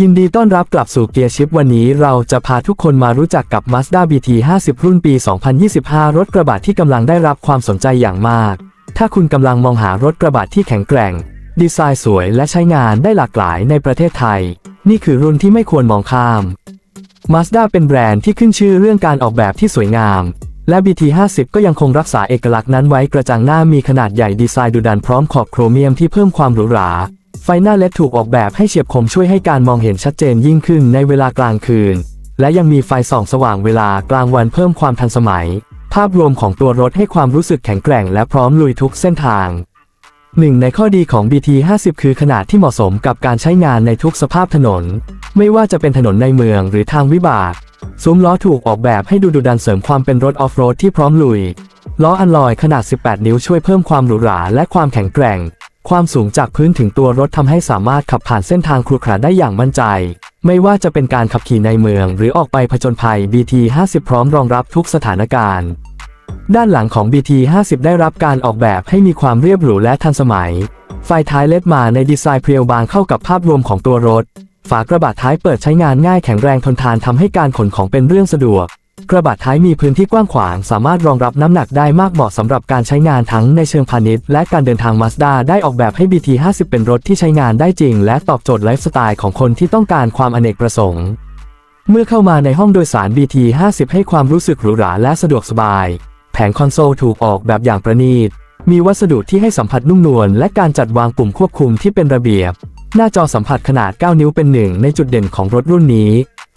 ยินดีต้อนรับกลับสู่เกียร์ชิปวันนี้เราจะพาทุกคนมารู้จักกับ Mazda BT 50 รุ่นปี 2025 รถกระบะที่กำลังได้รับความสนใจอย่างมาก ถ้าคุณกำลังมองหารถกระบะที่แข็งแกร่ง ดีไซน์สวยและใช้งานได้หลากหลายในประเทศไทย นี่คือรุ่นที่ไม่ควรมองข้าม Mazda เป็นแบรนด์ที่ขึ้นชื่อเรื่องการออกแบบที่สวยงาม และ BT 50 ก็ยังคงรักษาเอกลักษณ์นั้นไว้กระจังหน้ามีขนาดใหญ่ดีไซน์ดุดันพร้อมขอบโครเมียมที่เพิ่มความหรูหรา ไฟหน้าเล็ดถูกออกแบบให้เฉียบคมช่วยให้การมองเห็นชัดเจนยิ่งขึ้นในเวลากลางคืน และยังมีไฟส่องสว่างเวลากลางวันเพิ่มความทันสมัย ภาพรวมของตัวรถให้ความรู้สึกแข็งแกร่งและพร้อมลุยทุกเส้นทางหนึ่งในข้อดีของ BT 50 คือขนาดที่เหมาะสมกับการใช้งานในทุกสภาพถนน ไม่ว่าจะเป็นถนนในเมืองหรือทางวิบาก ซุ้มล้อถูกออกแบบให้ดูดุดันเสริมความเป็นรถออฟโรดที่พร้อมลุย ล้ออัลลอยขนาด 18 นิ้วช่วยเพิ่มความหรูหราและความแข็งแกร่ง ความสูงจากพื้นถึงตัวรถทำให้สามารถขับผ่านเส้นทางครุขระได้อย่างมั่นใจ ไม่ว่าจะเป็นการขับขี่ในเมือง หรือออกไปผจญภัย BT 50พร้อมรองรับทุกสถานการณ์ ด้านหลังของ BT 50ได้รับการออกแบบให้มีความเรียบหรูและทันสมัย ไฟท้ายเลดมาในดีไซน์เพรียวบางเข้ากับภาพรวมของตัวรถ ฝากระบะท้ายเปิดใช้งานง่ายแข็งแรงทนทานทำให้การขนของเป็นเรื่องสะดวก กระบะท้ายมีพื้นที่กว้างขวาง สามารถรองรับน้ำหนักได้มากเหมาะสำหรับการใช้งานทั้งในเชิงพาณิชย์และการเดินทาง Mazda ได้ออกแบบให้ BT 50 เป็นรถที่ใช้งานได้จริง และตอบโจทย์ไลฟ์สไตล์ของคนที่ต้องการความอเนกประสงค์เมื่อเข้ามาในห้องโดยสาร BT 50 ให้ความรู้สึกหรูหราและสะดวกสบาย แผงคอนโซลถูกออกแบบอย่างประณีต มีวัสดุที่ให้สัมผัสนุ่มนวลและการจัดวางปุ่มควบคุมที่เป็นระเบียบ หน้าจอสัมผัสขนาด 9 นิ้วเป็นหนึ่งในจุดเด่นของรถรุ่นนี้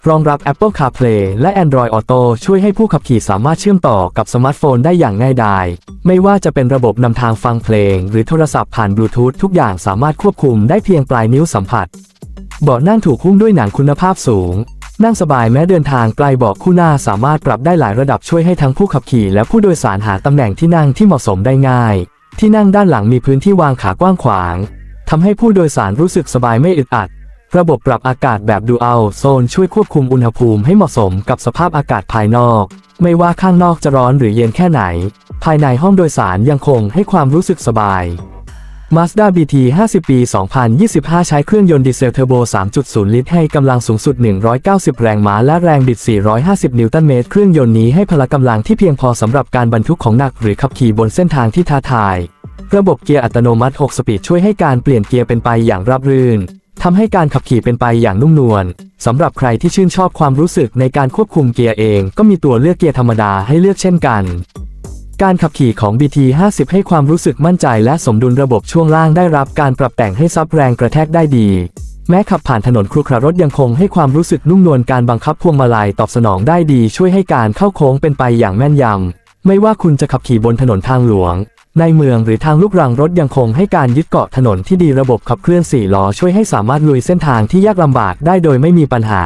รองรับ Apple CarPlay และ Android Auto ช่วยให้ผู้ขับขี่สามารถเชื่อมต่อกับสมาร์ทโฟนได้อย่างง่ายดาย ไม่ว่าจะเป็นระบบนำทางฟังเพลง หรือโทรศัพท์ผ่านบลูทูธทุกอย่างสามารถควบคุมได้เพียงปลายนิ้วสัมผัส เบาะนั่งถูกหุ้มด้วยหนังคุณภาพสูง นั่งสบายแม้เดินทางไกลเบาะคู่หน้าสามารถปรับได้หลายระดับช่วยให้ทั้งผู้ขับขี่และผู้โดยสารหาตำแหน่งที่นั่งที่เหมาะสมได้ง่าย ที่นั่งด้านหลังมีพื้นที่วางขากว้างขวาง ทำให้ผู้โดยสารรู้สึกสบายไม่อึดอัด ระบบปรับอากาศแบบดูอัลโซนช่วยควบคุมอุณหภูมิให้เหมาะสมกับสภาพอากาศภายนอก ไม่ว่าข้างนอกจะร้อนหรือเย็นแค่ไหน ภายในห้องโดยสารยังคงให้ความรู้สึกสบาย Mazda BT 50 ปี 2025 ใช้เครื่องยนต์ดีเซลเทอร์โบ 3.0 ลิตรให้กำลังสูงสุด 190 แรงม้า และแรงบิด 450 นิวตันเมตร เครื่องยนต์นี้ให้พละกำลังที่เพียงพอสำหรับการบรรทุกของหนักหรือขับขี่บนเส้นทางที่ท้าทาย ระบบเกียร์อัตโนมัติ 6 สปีดช่วยให้การเปลี่ยนเกียร์เป็นไปอย่างราบรื่นทำให้การขับขี่เป็นไปอย่างนุ่มนวลสำหรับใครที่ชื่นชอบความรู้สึกในการควบคุมเกียร์เอง ก็มีตัวเลือกเกียร์ธรรมดาให้เลือกเช่นกัน การขับขี่ของ BT 50 ให้ความรู้สึกมั่นใจและสมดุลระบบช่วงล่างได้รับการปรับแต่งให้ซับแรงกระแทกได้ดี แม้ขับผ่านถนนครุขระรถยังคงให้ความรู้สึกนุ่มนวลการบังคับพวงมาลัยตอบสนองได้ดี ช่วยให้การเข้าโค้งเป็นไปอย่างแม่นยำไม่ว่าคุณจะขับขี่บนถนนทางหลวง ในเมืองหรือทางลูกรังรถยังคงให้การยึดเกาะถนนที่ดีระบบขับเคลื่อน4ล้อช่วยให้สามารถลุยเส้นทางที่ยากลำบากได้โดยไม่มีปัญหา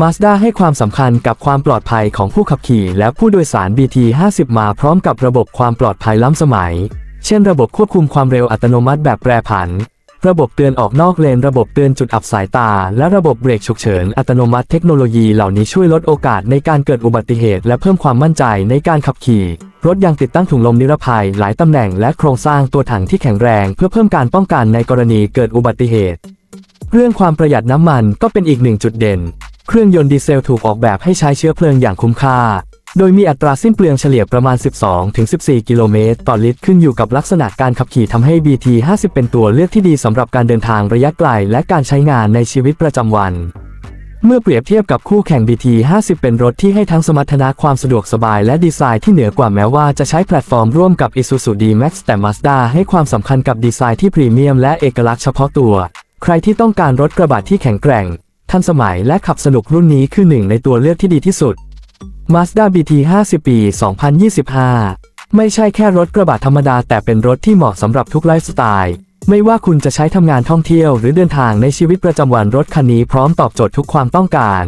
Mazda ให้ความสำคัญกับความปลอดภัยของผู้ขับขี่และผู้โดยสาร BT 50 มาพร้อมกับระบบความปลอดภัยล้ำสมัย เช่นระบบควบคุมความเร็วอัตโนมัติแบบแปรผัน ระบบเตือนออกนอกเลน ระบบเตือนจุดอับสายตา และระบบเบรกฉุกเฉินอัตโนมัติเทคโนโลยีเหล่านี้ช่วยลดโอกาสในการเกิดอุบัติเหตุ และเพิ่มความมั่นใจในการขับขี่ รถยังติดตั้งถุงลมนิรภัย หลายตำแหน่งและโครงสร้างตัวถังที่แข็งแรง เพื่อเพิ่มการป้องกันในกรณีเกิดอุบัติเหตุ เรื่องความประหยัดน้ำมันก็เป็นอีกหนึ่งจุดเด่น เครื่องยนต์ดีเซลถูกออกแบบให้ใช้เชื้อเพลิงอย่างคุ้มค่า โดยมีอัตราสิ้นเปลืองเฉลี่ยประมาณ 12-14 กิโลเมตรต่อลิตรขึ้นอยู่กับลักษณะการขับขี่ทำให้ BT 50 เป็นตัวเลือกที่ดีสำหรับการเดินทางระยะไกลและการใช้งานในชีวิตประจำวัน เมื่อเปรียบเทียบกับคู่แข่ง BT 50 เป็นรถที่ให้ทั้งสมรรถนะความสะดวกสบายและดีไซน์ที่เหนือกว่าแม้ว่าจะใช้แพลตฟอร์มร่วมกับ Isuzu D-Max แต่ Mazda ให้ความสำคัญกับดีไซน์ที่พรีเมียมและเอกลักษณ์เฉพาะตัว ใครที่ต้องการรถกระบะที่แข็งแกร่ง ทันสมัยและขับสนุกรุ่นนี้คือหนึ่งในตัวเลือกที่ดีที่สุด Mazda BT 50 ปี 2025 ไม่ใช่แค่รถกระบะธรรมดา แต่เป็นรถที่เหมาะสำหรับทุกไลฟ์สไตล์ ไม่ว่าคุณจะใช้ทำงานท่องเที่ยวหรือเดินทางในชีวิตประจำวันรถคันนี้พร้อมตอบโจทย์ทุกความต้องการ